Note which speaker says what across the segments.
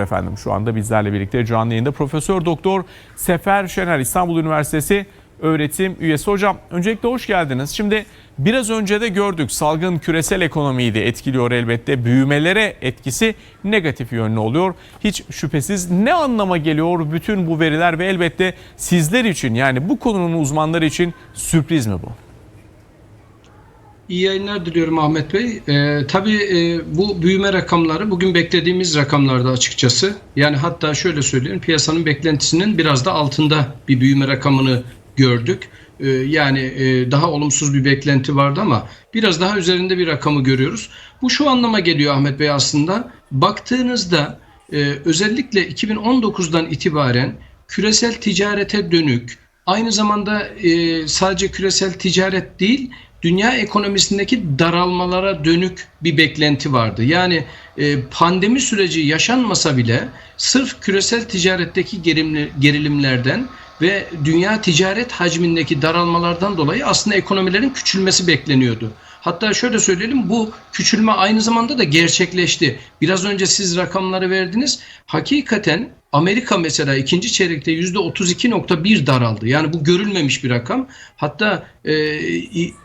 Speaker 1: efendim. Şu anda bizlerle birlikte canlı yayında Profesör Doktor Sefer Şener İstanbul Üniversitesi öğretim üyesi. Hocam öncelikle hoş geldiniz. Şimdi biraz önce de gördük salgın küresel ekonomiyi de etkiliyor elbette. Büyümelere etkisi negatif yönlü oluyor. Hiç şüphesiz ne anlama geliyor bütün bu veriler ve elbette sizler için yani bu konunun uzmanları için sürpriz mi bu?
Speaker 2: İyi yayınlar diliyorum Ahmet Bey. Ee, tabii e, bu büyüme rakamları bugün beklediğimiz rakamlarda açıkçası. Yani hatta şöyle söyleyeyim piyasanın beklentisinin biraz da altında bir büyüme rakamını gördük. Ee, yani e, daha olumsuz bir beklenti vardı ama biraz daha üzerinde bir rakamı görüyoruz. Bu şu anlama geliyor Ahmet Bey aslında. Baktığınızda e, özellikle 2019'dan itibaren küresel ticarete dönük, aynı zamanda e, sadece küresel ticaret değil, dünya ekonomisindeki daralmalara dönük bir beklenti vardı. Yani e, pandemi süreci yaşanmasa bile sırf küresel ticaretteki gerilimli- gerilimlerden ve dünya ticaret hacmindeki daralmalardan dolayı aslında ekonomilerin küçülmesi bekleniyordu. Hatta şöyle söyleyelim bu küçülme aynı zamanda da gerçekleşti. Biraz önce siz rakamları verdiniz. Hakikaten Amerika mesela ikinci çeyrekte %32.1 daraldı. Yani bu görülmemiş bir rakam. Hatta e,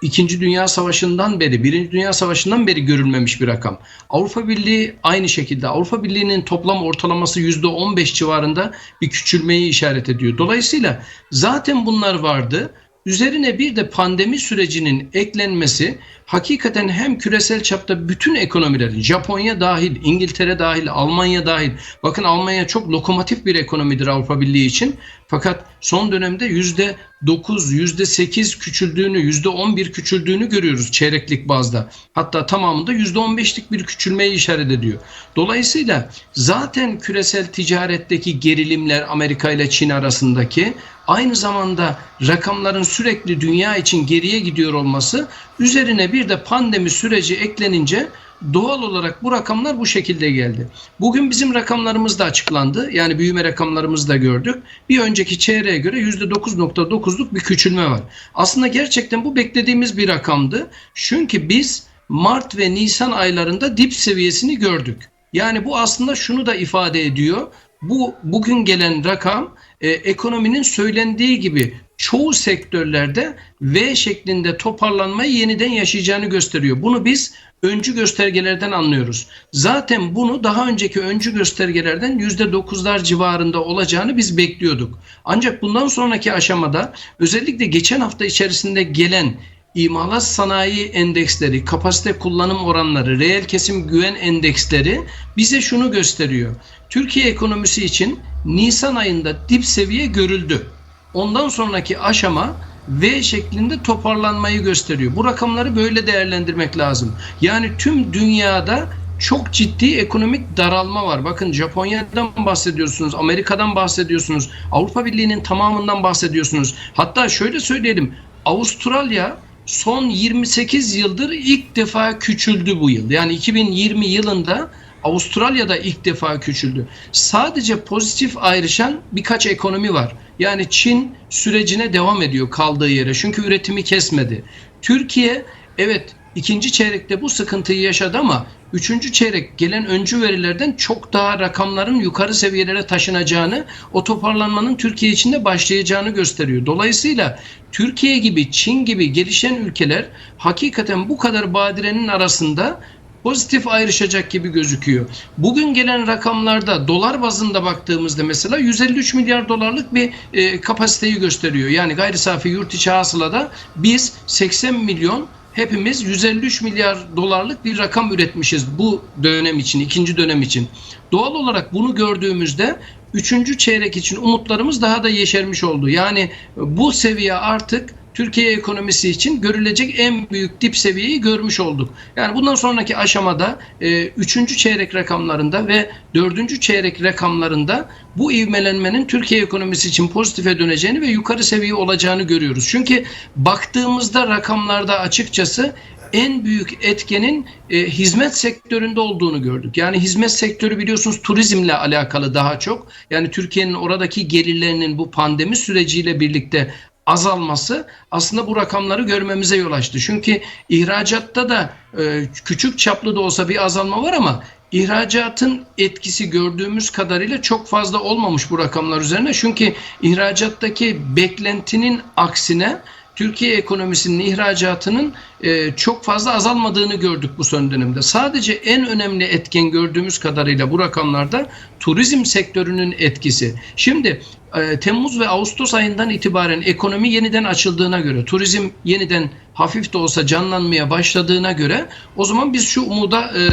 Speaker 2: İkinci Dünya Savaşı'ndan beri, Birinci Dünya Savaşı'ndan beri görülmemiş bir rakam. Avrupa Birliği aynı şekilde. Avrupa Birliği'nin toplam ortalaması %15 civarında bir küçülmeyi işaret ediyor. Dolayısıyla zaten bunlar vardı. Üzerine bir de pandemi sürecinin eklenmesi hakikaten hem küresel çapta bütün ekonomilerin Japonya dahil, İngiltere dahil, Almanya dahil. Bakın Almanya çok lokomotif bir ekonomidir Avrupa Birliği için. Fakat son dönemde yüzde 9, yüzde 8 küçüldüğünü, yüzde 11 küçüldüğünü görüyoruz çeyreklik bazda. Hatta tamamında yüzde 15'lik bir küçülmeyi işaret ediyor. Dolayısıyla zaten küresel ticaretteki gerilimler Amerika ile Çin arasındaki aynı zamanda rakamların sürekli dünya için geriye gidiyor olması üzerine bir de pandemi süreci eklenince doğal olarak bu rakamlar bu şekilde geldi. Bugün bizim rakamlarımız da açıklandı. Yani büyüme rakamlarımızı da gördük. Bir önceki çeyreğe göre %9.9'luk bir küçülme var. Aslında gerçekten bu beklediğimiz bir rakamdı. Çünkü biz Mart ve Nisan aylarında dip seviyesini gördük. Yani bu aslında şunu da ifade ediyor. Bu bugün gelen rakam e, ekonominin söylendiği gibi çoğu sektörlerde V şeklinde toparlanmayı yeniden yaşayacağını gösteriyor. Bunu biz öncü göstergelerden anlıyoruz. Zaten bunu daha önceki öncü göstergelerden %9'lar civarında olacağını biz bekliyorduk. Ancak bundan sonraki aşamada özellikle geçen hafta içerisinde gelen İmalat sanayi endeksleri, kapasite kullanım oranları, reel kesim güven endeksleri bize şunu gösteriyor. Türkiye ekonomisi için Nisan ayında dip seviye görüldü. Ondan sonraki aşama V şeklinde toparlanmayı gösteriyor. Bu rakamları böyle değerlendirmek lazım. Yani tüm dünyada çok ciddi ekonomik daralma var. Bakın Japonya'dan bahsediyorsunuz, Amerika'dan bahsediyorsunuz, Avrupa Birliği'nin tamamından bahsediyorsunuz. Hatta şöyle söyleyelim, Avustralya son 28 yıldır ilk defa küçüldü bu yıl. Yani 2020 yılında Avustralya'da ilk defa küçüldü. Sadece pozitif ayrışan birkaç ekonomi var. Yani Çin sürecine devam ediyor kaldığı yere. Çünkü üretimi kesmedi. Türkiye evet ikinci çeyrekte bu sıkıntıyı yaşadı ama üçüncü çeyrek gelen öncü verilerden çok daha rakamların yukarı seviyelere taşınacağını, o toparlanmanın Türkiye içinde başlayacağını gösteriyor. Dolayısıyla Türkiye gibi, Çin gibi gelişen ülkeler hakikaten bu kadar badirenin arasında pozitif ayrışacak gibi gözüküyor. Bugün gelen rakamlarda dolar bazında baktığımızda mesela 153 milyar dolarlık bir e, kapasiteyi gösteriyor. Yani gayri safi yurt içi hasılada biz 80 milyon hepimiz 153 milyar dolarlık bir rakam üretmişiz bu dönem için, ikinci dönem için. Doğal olarak bunu gördüğümüzde üçüncü çeyrek için umutlarımız daha da yeşermiş oldu. Yani bu seviye artık Türkiye ekonomisi için görülecek en büyük dip seviyeyi görmüş olduk. Yani bundan sonraki aşamada e, üçüncü çeyrek rakamlarında ve dördüncü çeyrek rakamlarında bu ivmelenmenin Türkiye ekonomisi için pozitife döneceğini ve yukarı seviye olacağını görüyoruz. Çünkü baktığımızda rakamlarda açıkçası en büyük etkenin e, hizmet sektöründe olduğunu gördük. Yani hizmet sektörü biliyorsunuz turizmle alakalı daha çok. Yani Türkiye'nin oradaki gelirlerinin bu pandemi süreciyle birlikte azalması aslında bu rakamları görmemize yol açtı. Çünkü ihracatta da e, küçük çaplı da olsa bir azalma var ama İhracatın etkisi gördüğümüz kadarıyla çok fazla olmamış bu rakamlar üzerine. Çünkü ihracattaki beklentinin aksine Türkiye ekonomisinin ihracatının e, çok fazla azalmadığını gördük bu son dönemde. Sadece en önemli etken gördüğümüz kadarıyla bu rakamlarda turizm sektörünün etkisi. Şimdi e, Temmuz ve Ağustos ayından itibaren ekonomi yeniden açıldığına göre, turizm yeniden hafif de olsa canlanmaya başladığına göre o zaman biz şu umuda e,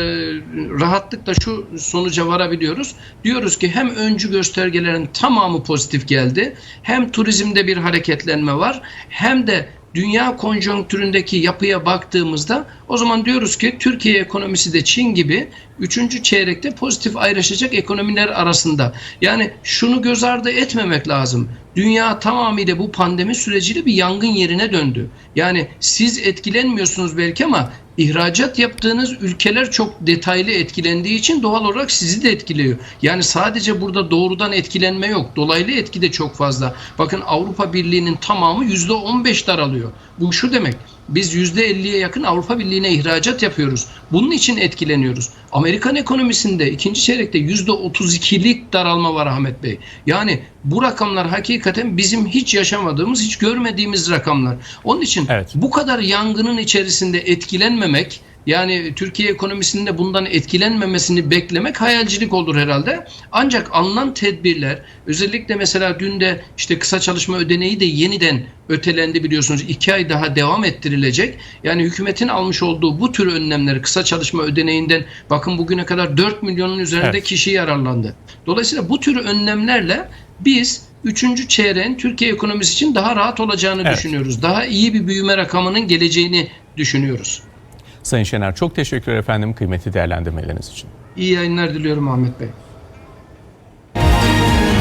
Speaker 2: rahatlıkla şu sonuca varabiliyoruz. Diyoruz ki hem öncü göstergelerin tamamı pozitif geldi, hem turizmde bir hareketlenme var, hem de dünya konjonktüründeki yapıya baktığımızda o zaman diyoruz ki Türkiye ekonomisi de Çin gibi 3. çeyrekte pozitif ayrışacak ekonomiler arasında. Yani şunu göz ardı etmemek lazım. Dünya tamamıyla bu pandemi süreciyle bir yangın yerine döndü. Yani siz etkilenmiyorsunuz belki ama ihracat yaptığınız ülkeler çok detaylı etkilendiği için doğal olarak sizi de etkiliyor. Yani sadece burada doğrudan etkilenme yok. Dolaylı etki de çok fazla. Bakın Avrupa Birliği'nin tamamı %15 daralıyor. Bu şu demek. Biz %50'ye yakın Avrupa Birliği'ne ihracat yapıyoruz. Bunun için etkileniyoruz. Amerikan ekonomisinde ikinci çeyrekte %32'lik daralma var Ahmet Bey. Yani bu rakamlar hakikaten bizim hiç yaşamadığımız, hiç görmediğimiz rakamlar. Onun için
Speaker 1: Evet.
Speaker 2: bu kadar yangının içerisinde etkilenmemek yani Türkiye ekonomisinin de bundan etkilenmemesini beklemek hayalcilik olur herhalde. Ancak alınan tedbirler özellikle mesela dün de işte kısa çalışma ödeneği de yeniden ötelendi biliyorsunuz. iki ay daha devam ettirilecek. Yani hükümetin almış olduğu bu tür önlemleri kısa çalışma ödeneğinden bakın bugüne kadar 4 milyonun üzerinde
Speaker 1: Evet.
Speaker 2: kişi yararlandı. Dolayısıyla bu tür önlemlerle biz Üçüncü çeyreğin Türkiye ekonomisi için daha rahat olacağını
Speaker 1: Evet.
Speaker 2: düşünüyoruz. Daha iyi bir büyüme rakamının geleceğini düşünüyoruz.
Speaker 1: Sayın Şener çok teşekkür efendim kıymetli değerlendirmeleriniz için.
Speaker 2: İyi yayınlar diliyorum Ahmet Bey.